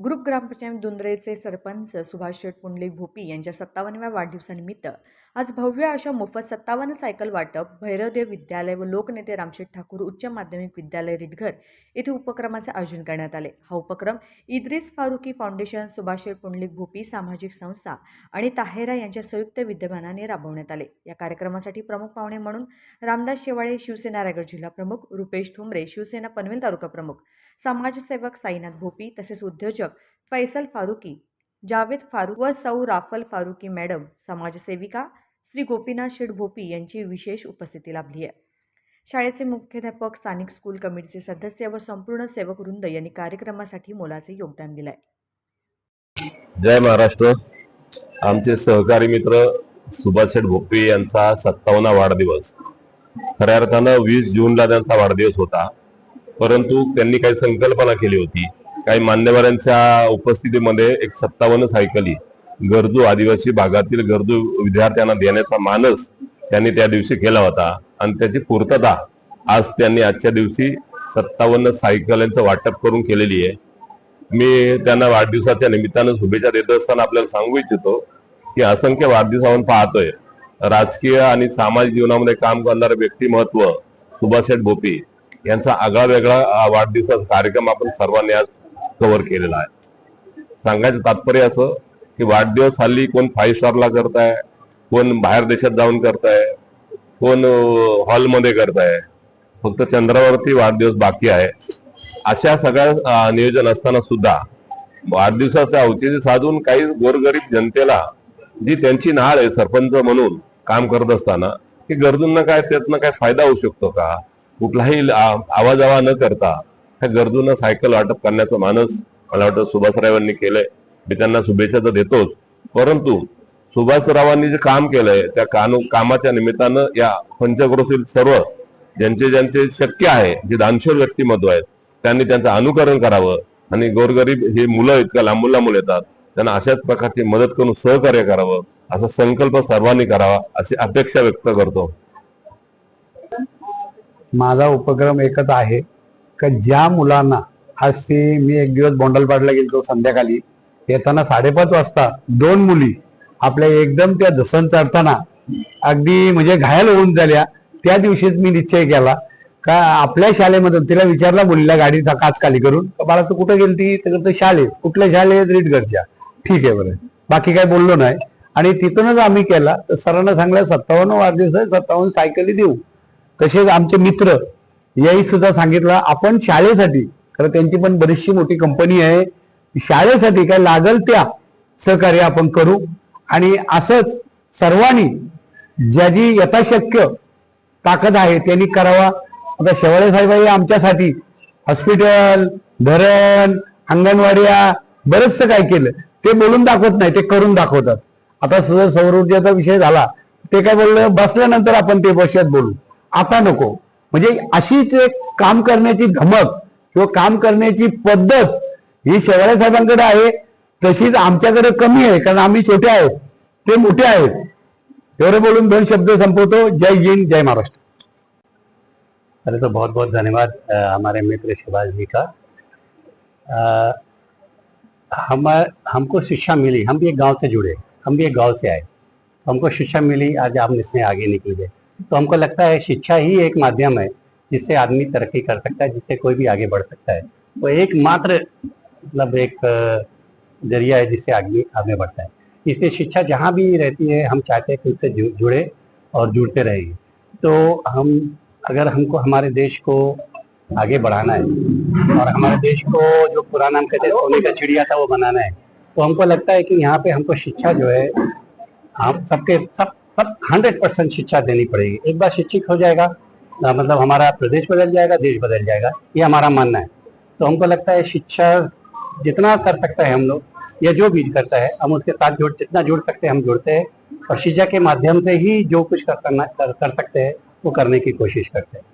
Group ग्रामपंचायत दुंद्रेचे सरपंच सुभाष शेठ पुंडलिक भोपी यांच्या सत्तावन्नव्या वाढदिवसानिमित्त आज भव्य अशा मोफत सत्तावन्न सायकल वाटप भैरवदेव विद्यालय व लोकनेते रामशेठ ठाकूर उच्च माध्यमिक विद्यालय रिटघर येथे उपक्रमाचे आयोजन करण्यात आले. हा उपक्रम इद्रिस फारुकी फाउंडेशन सुभाष शेठ पुंडलिक भोपी सामाजिक संस्था आणि ताहेरा यांच्या संयुक्त विद्यमानाने राबवण्यात आले. या कार्यक्रमासाठी प्रमुख पाहुणे म्हणून रामदास शेवाळे शिवसेना रायगड जिल्हा प्रमुख रुपेश ठुमरे शिवसेना पनवेल तालुका प्रमुख समाजसेवक साईनाथ भोपी तसेच उद्योजक फैसल फारुकी जावेद फारुक व सौ राफल फारुकी मॅडम समाजसेविका श्री गोपीनाथ शेठ भोपी यांची विशेष उपस्थिती लाभली आहे. शाळेचे मुख्याध्यापक स्थानिक स्कूल कमिटीचे सदस्य व संपूर्ण सेवक वृंद यांनी कार्यक्रमासाठी मोलाचे योगदान दिले जय महाराष्ट्र. आमचे सहकारी मित्र सुभाष शेठ भोपे यांचा सत्तावन्ना वाढदिवस. खऱ्या अर्थानं वीस जूनला त्यांचा वाढदिवस होता. परंतु त्यांनी काही संकल्पना केली होती. काही मान्यवरांच्या उपस्थितीमध्ये एक सत्तावन्न सायकली गरजू आदिवासी भागातील गरजू विद्यार्थ्यांना देण्याचा मानस त्यांनी त्या दिवशी केला होता. आणि त्याची पूर्तता आज त्यांनी आजच्या दिवशी सत्तावन्न सायकलांचं वाटप करून केलेली आहे. मी त्यांना वाढदिवसाच्या निमित्तानं शुभेच्छा देत असताना आपल्याला सांगू इच्छितो की असंख्य वाढदिवस आपण पाहतोय. राजकीय आणि सामाजिक जीवनामध्ये काम करणारे व्यक्तिमत्व सुभाषेठ भोपी यांचा आगळा वेगळा वाढदिवसाचा कार्यक्रम आपण सर्वांनी आज कव्हर केलेला आहे. सांगायचं तात्पर्य असं की वाढदिवस हल्ली कोण फाईव्ह स्टारला करताय कोण बाहेर देशात जाऊन करताय कोण हॉलमध्ये करताय. फक्त चंद्रावरती वाढदिवस बाकी आहे. अशा सगळ्या नियोजन असताना सुद्धा वाढदिवसाचे औचित्य साधून काही गोरगरीब जनतेला जी त्यांची नाळ आहे सरपंच म्हणून काम करत असताना की गरजूंना काय त्यातनं काय फायदा होऊ शकतो का? कुठलाही आवाजावा न करता ह्या गरजूंना सायकल वाटप करण्याचं मानस मला वाटतं सुभाषरावांनी केलंय. मी त्यांना शुभेच्छा तर देतोच. परंतु सुभाषरावांनी जे काम केलंय त्या कानू कामाच्या निमित्तानं या पंचक्रोशील सर्व ज्यांचे ज्यांचे शक्य आहे जे दानशूर व्यक्तिमत्व आहेत त्यांनी त्यांचं अनुकरण करावं. आणि गोरगरीब हे मुलं इतक्या लांबून लांबून येतात. त्यांना अशाच प्रकारची मदत करून सहकार्य करावं. असा संकल्प सर्वांनी करावा अशी अपेक्षा व्यक्त करतो. माझा उपक्रम एकच आहे. का ज्या मुलांना आज ते मी एक दिवस बोंडलपाडला गेलो संध्याकाळी. येताना साडेपाच वाजता दोन मुली आपल्या एकदम त्या दसन चढताना अगदी म्हणजे घायल होऊन झाल्या. त्या दिवशीच मी निश्चय केला. का आपल्या शाळेमधून तिला विचारला मुलीला गाडीचा काच खाली करून बाळा तू कुठं गेलती? तर शाळेत. कुठल्या शाळेत रीटगडच्या ठीक आहे बरं. बाकी काय बोललो नाही. आणि तिथूनच आम्ही केला. तर सरांना सांगलं सत्तावन्न वाढदिवस सत्तावन्न सायकली देऊ. तसेच आमचे मित्र याही सुद्धा सांगितलं. आपण शाळेसाठी खरं त्यांची पण बरीचशी मोठी कंपनी आहे शाळेसाठी काय लागल त्या सहकार्य आपण करू. आणि असंच सर्वांनी ज्या जी यथाशक्य ताकद आहे त्यांनी करावा. आता शेवाळे साहेब हे आमच्यासाठी हॉस्पिटल धरण अंगणवाड्या बरंचसं काय केलं. ते बोलून दाखवत नाही ते करून दाखवतात. आता सौर ऊर्जेचा विषय झाला. ते काय बोललं? बसल्यानंतर आपण ते बशात बोलू. आता नको. म्हणजे अशीच एक काम करण्याची धमक किंवा काम करण्याची पद्धत ही शेवाळे साहेबांकडे आहे. तशीच आमच्याकडे कमी आहे कारण आम्ही छोटे आहोत. ते मोठे आहेत. एवढं बोलून दोन शब्द संपवतो. जय हिंद जय महाराष्ट्र. अरे तो बहुत बहुत धन्यवाद हमारे मित्र शिवाज जी का। अ, हम हमको शिक्षा मिली। हम भी एक गांव से जुड़े। हम भी एक गांव से आए। हमको शिक्षा मिली आज आप इसमें आगे निकल गए। तो हमको लगता है शिक्षा ही एक माध्यम है जिससे आदमी तरक्की कर सकता है, जिससे कोई भी आगे बढ़ सकता है। वो एकमात्र मतलब एक ज़रिया है जिससे आदमी आगे बढ़ता है। इसलिए शिक्षा जहाँ भी रहती है, हम चाहते हैं कि उससे जुड़े और जुड़ते रहेंगे तो हम, अगर हमको, हमारे देश को आगे बढ़ाना है और हमारे देश को जो पुराना, हम कहते हैं, सोने का चिड़िया था, वो बनाना है तो हमको लगता है कि यहाँ पे हमको शिक्षा जो है, हम सबके, सब सब हंड्रेड परसेंट शिक्षा देनी पड़ेगी। एक बार शिक्षित हो जाएगा मतलब हमारा प्रदेश बदल जाएगा देश बदल जाएगा ये हमारा मानना है। तो हमको लगता है शिक्षा जितना कर सकता है हम लोग या जो भी करता है हम उसके साथ जुड़ जितना जुड़ सकते हैं हम जुड़ते हैं और शिक्षा के माध्यम से ही जो कुछ कर, करना कर, कर सकते हैं वो करने की कोशिश करते हैं।